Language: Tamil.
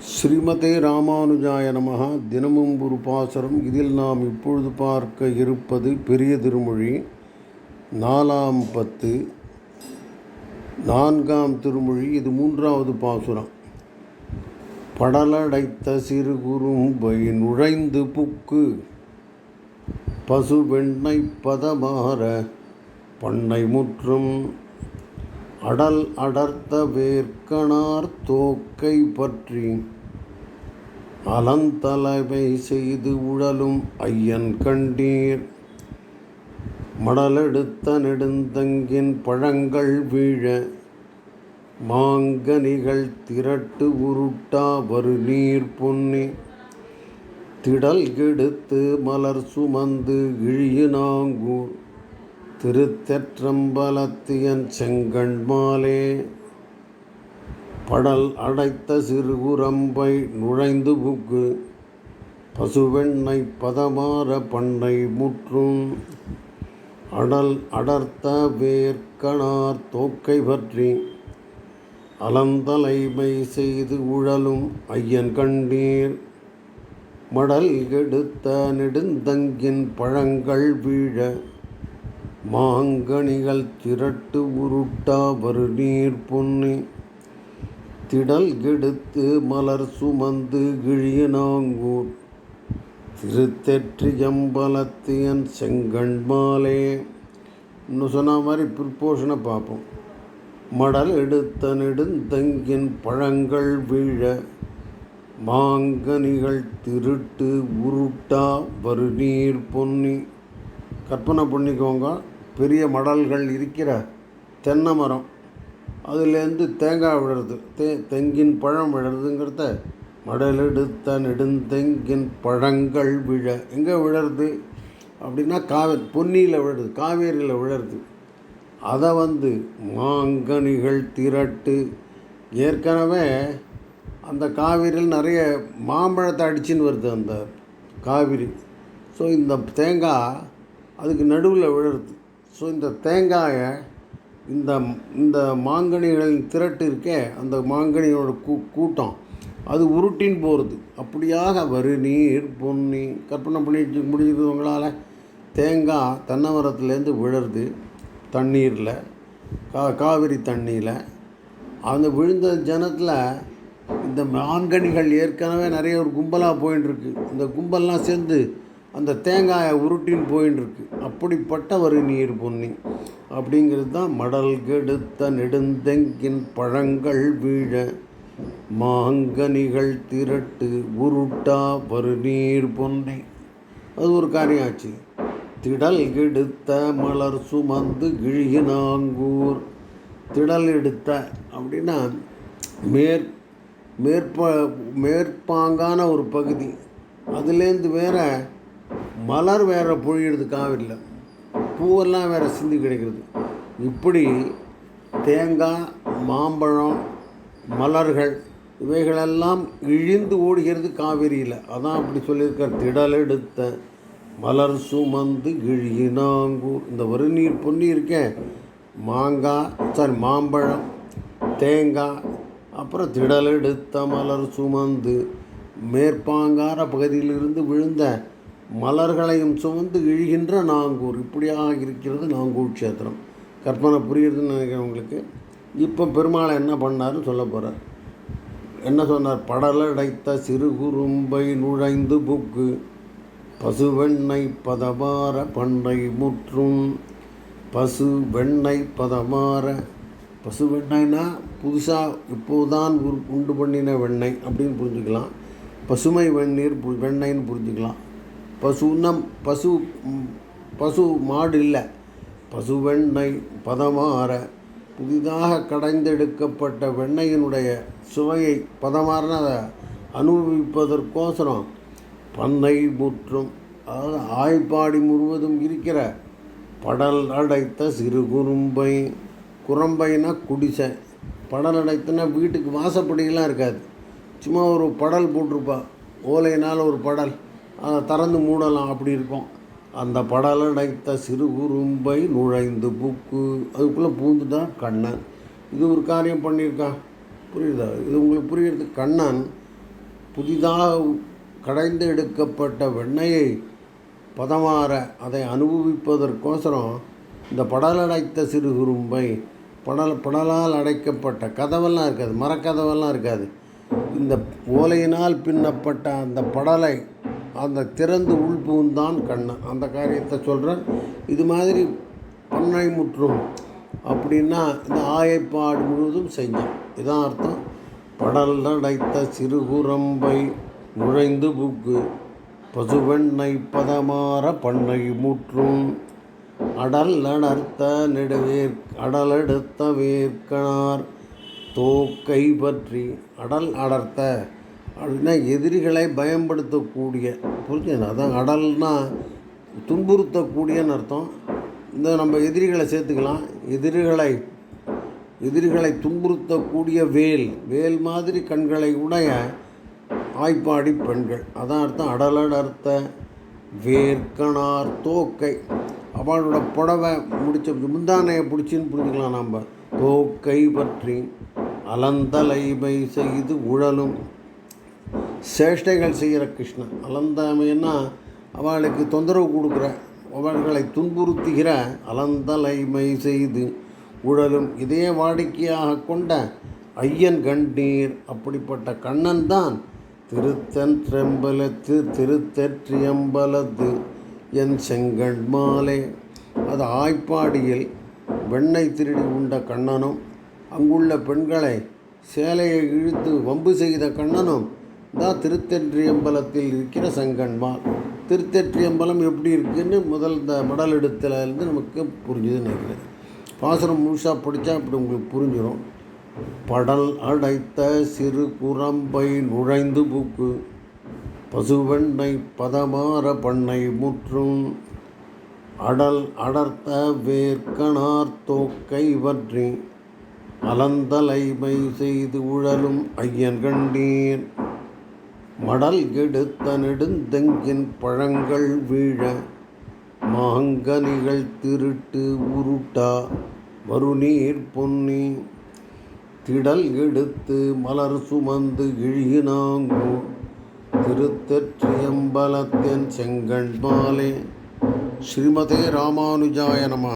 ஸ்ரீமதே ராமானுஜாய நமகா தினமும் ஒரு பாசரம். இதில் நாம் இப்பொழுது பார்க்க இருப்பது பெரிய திருமொழி. நாலாம் பத்து. நான்காம் திருமொழி. இது மூன்றாவது பாசுரம். படலடைத்த சிறு குறும்பை நுழைந்து புக்கு. பசு வெண்ணை பதமாற. பண்ணை முற்றும் அடல் அடர்த்த வேர்க்கணார் தோக்கை பற்றி அலந்தலைமை செய்து உழலும் ஐயன் கண்டீர். மடலெடுத்த நெடுந்தங்கின் பழங்கள் வீழ மாங்கனிகள் திரட்டு உருட்டா வரு நீர் பொன்னி. திடல் கெடுத்து மலர் சுமந்து இழியுநாங்கூர் திருத்தெற்றம்பலத்தியன் செங்கண் மாலே. படல் அடைத்த சிறுகுரம்பை நுழைந்து புக்கு பசுவெண்ணை பதமாற பண்ணை முற்றும். அடல் அடர்த்த வேர்க்கணார் தோக்கை பற்றி. அலந்தலைமை செய்து உழலும் ஐயன் கண்டீர் மடல் கெடுத்த நெடுந்தங்கின் பழங்கள் வீழ. மாங்கனிகள் திரட்டு உருட்டா வரு நீர் பொன்னி. திடல் கெடுத்து மலர் சுமந்து கிழியனாங்கூர் திருத்தெற்றியம்பலத்தியன் செங்கண் மாலே. இன்னும் சொன்ன மாதிரி பிற்போஷனை பார்ப்போம். மடல் எடுத்த நெடுந்தங்கின் பழங்கள் வீழ. மாங்கனிகள் திருட்டு உருட்டா வரு நீர் பொன்னி. கற்பனை பண்ணிக்கோங்க. பெரிய மடல்கள் இருக்கிற தென்னை மரம் அதுலேருந்து தேங்காய் விழுறது தே தெங்கின் பழம் விழுறதுங்கிறத மடலெடுத்த நெடுந்தெங்கின் பழங்கள் விழ. எங்கே விழருது அப்படின்னா காவே பொன்னியில் விழுது காவேரியில் விழருது அதை வந்து மாங்கனிகள் திரட்டு. ஏற்கனவே அந்த காவிரியில் நிறைய மாம்பழத்தை அடிச்சுன்னு வருது அந்த காவிரி. ஸோ இந்த தேங்காய் அதுக்கு நடுவில் விழுறது. ஸோ இந்த தேங்காயை இந்த இந்த மாங்கனிகளின் திரட்டு இருக்கே அந்த மாங்கனியோட கூ கூட்டம். அது உருட்டின்னு போகிறது அப்படியாக வரு நீர் பொன்னி கற்பனை பண்ணி முடிஞ்சது தேங்காய் தென்னை மரத்துலேருந்து விழுறது தண்ணீரில் கா காவிரி தண்ணியில் அந்த விழுந்த ஜனத்தில் இந்த மாங்கனிகள் ஏற்கனவே நிறைய ஒரு கும்பலாக போயின்னு இருக்கு இந்த கும்பல்லாம் சேர்ந்து அந்த தேங்காயை உருட்டின்னு போயின்னு இருக்கு அப்படிப்பட்ட ஒரு நீர் பொன்னி. அப்படிங்கிறது தான் மடல் கெடுத்த நெடுந்தெங்கின் பழங்கள் வீழ மாங்கனிகள் திரட்டு உருட்டா வரு நீர் பொன்னி. அது ஒரு காரியம் ஆச்சு திடல் கெடுத்த மலர் சுமந்து கிழிகினாங்கூர் திடல் எடுத்த அப்படின்னா மேற் மேற்ப மேற்பாங்கான ஒரு பகுதி. அதுலேருந்து வேற மலர் வேறு பொழியிடுது காவிரியில் பூவெல்லாம் வேறு சிந்தி கிடைக்கிறது. இப்படி தேங்காய் மாம்பழம் மலர்கள் இவைகளெல்லாம் இழிந்து ஓடுகிறது காவிரியில். அதான் அப்படி சொல்லியிருக்கார். திடலெடுத்த மலர் சுமந்து கிழியினாங்கூர் இந்த வருநீர் பொன்னி இருக்கேன் மாங்காய் சாரி மாம்பழம் தேங்காய் அப்புறம் திடலெடுத்த மலர் சுமந்து மேற்பாங்கார பகுதியிலிருந்து விழுந்த மலர்களையும் சுமந்து இழுகின்ற நாங்கூர். இப்படியாக இருக்கிறது நாங்கூர் க்ஷேத்திரம். கற்பனை புரியுதுன்னு நினைக்கிறேன் உங்களுக்கு இப்போ பெருமாளை என்ன பண்ணாருன்னு சொல்ல போகிறார் என்ன சொன்னார்? படலடைத்த சிறு குறும்பை நுழைந்து புக்கு பசு வெண்ணெய் பதமாற பண்டை முற்றும். பசு வெண்ணெய் பதமாற பசு வெண்ணெய்னா புதுசாக இப்போதான் உண்டு பண்ணின வெண்ணெய் அப்படின்னு புரிஞ்சுக்கலாம். பசுமை வெந்நீர் வெண்ணெய்ன்னு புரிஞ்சுக்கலாம். பசுன்னா பசு பசு மாடு இல்லை. பசு வெண்ணெய் பதமாற புதிதாக கடைந்தெடுக்கப்பட்ட வெண்ணெயினுடைய சுவையை பதமாறன அதை அனுபவிப்பதற்கோசரம் பண்ணை முற்றும் அதாவது ஆய்ப்பாடி முழுவதும் இருக்கிற படல் அடைத்த சிறு குறும்பை குரம்பைனா குடிசை படல் அடைத்துனா வீட்டுக்கு வாசப்படியெல்லாம் இருக்காது. சும்மா ஒரு படல் போட்டிருப்பா ஓலையினால் ஒரு படல். அதை திறந்து மூடலாம் அப்படி இருக்கும் அந்த படல அடைத்த சிறு குறும்பை நுழைந்து புக்கு. அதுக்குள்ளே பூந்துதான் கண்ணன். இது ஒரு காரியம் பண்ணியிருக்கான் புரியுதா? இது உங்களுக்கு புரியுறது கண்ணன் புதிதாக கடைந்து எடுக்கப்பட்ட வெண்ணையை பதமாற அதை அனுபவிப்பதற்கோசரம் இந்த படலடைத்த சிறு குறும்பை படல் படலால் அடைக்கப்பட்ட கதவெல்லாம் இருக்காது மரக்கதவெல்லாம் இருக்காது. இந்த ஓலையினால் பின்னப்பட்ட அந்த படலை அந்த திறந்து உள்புகுந்தான் கண்ணன் அந்த காரியத்தை சொல்கிறேன் இது மாதிரி பண்ணை முற்றும் அப்படின்னா இந்த ஆயப்பாடு முழுவதும் செஞ்சேன் இதான் அர்த்தம். படல் அடைத்த சிறுகுரம்பை நுழைந்து புக்கு. பசுவெண்ணை பதமாற பண்ணை முற்றும். அடல் அடர்த்த நெடுவேர் அடலெடுத்த வேர்க்கணார் தோக்கை பற்றி அடல் அடர்த்த அப்படின்னா எதிரிகளை பயன்படுத்தக்கூடிய புரிஞ்சுங்க அதான் அடல்னா துன்புறுத்தக்கூடியன்னு அர்த்தம். இந்த நம்ம எதிரிகளை சேர்த்துக்கலாம். எதிரிகளை எதிரிகளை துன்புறுத்தக்கூடிய வேல் வேல் மாதிரி கண்களை உடைய ஆய்ப்பாடி பெண்கள். அதான் அர்த்தம். அடலடர்த்த வேர்க்கணார் தோக்கை. அவளோட புடவை முடிச்ச முந்தானையை பிடிச்சின்னு புரிஞ்சுக்கலாம் நம்ம தோக்கை பற்றி அலந்தலைமை செய்து உழலும். சேஷ்டைகள் செய்கிற கிருஷ்ணன். அலந்தாமைன்னா அவளுக்கு தொந்தரவு கொடுக்குற அவர்களை துன்புறுத்துகிற அலந்தலைமை செய்து உழலும். இதே வாடிக்கையாக கொண்ட ஐயன் கண்டீர். அப்படிப்பட்ட கண்ணன் தான் திருத்தன் திருத்தென்றெம்பலத்து திருத்தற்றியம்பலத்து என் செங்கண் மாலே. அது ஆய்ப்பாடியில் வெண்ணெய் திருடி உண்ட கண்ணனும் அங்குள்ள பெண்களை சேலையை இழுத்து வம்பு செய்த கண்ணனும் தான் திருத்தென்றியம்பலத்தில் இருக்கிற சங்கன்மாள் திருத்தெற்றியம்பலம் எப்படி இருக்குன்னு முதல் இந்த மடல் எடுத்துலேருந்து நமக்கு புரிஞ்சுதுன்னு நினைக்கிறேன். பாசுரம் முழுசாக படித்தா இப்படி உங்களுக்கு புரிஞ்சிடும் படல் அடைத்த சிறு குரம்பை நுழைந்து புக்கு. பசுவெண்ணை பதமாற பண்ணை முற்றும். அடல் அடர்த்த வேர்க்கணார் தோக்கை வற்றி. அலந்தலைமை செய்து உழலும் ஐயன் கண்டீர் மடல் கெடுத்த நெடுந்தெங்கின் பழங்கள் வீழ மாங்கனிகள் திருட்டு உருட்டா மறுநீர் பொன்னி. திடல் எடுத்து மலர் சுமந்து இழியினாங்கூ திருத்தற்றியம்பலத்தின் செங்கண் மாலே. ஸ்ரீமதே ராமானுஜாய நம.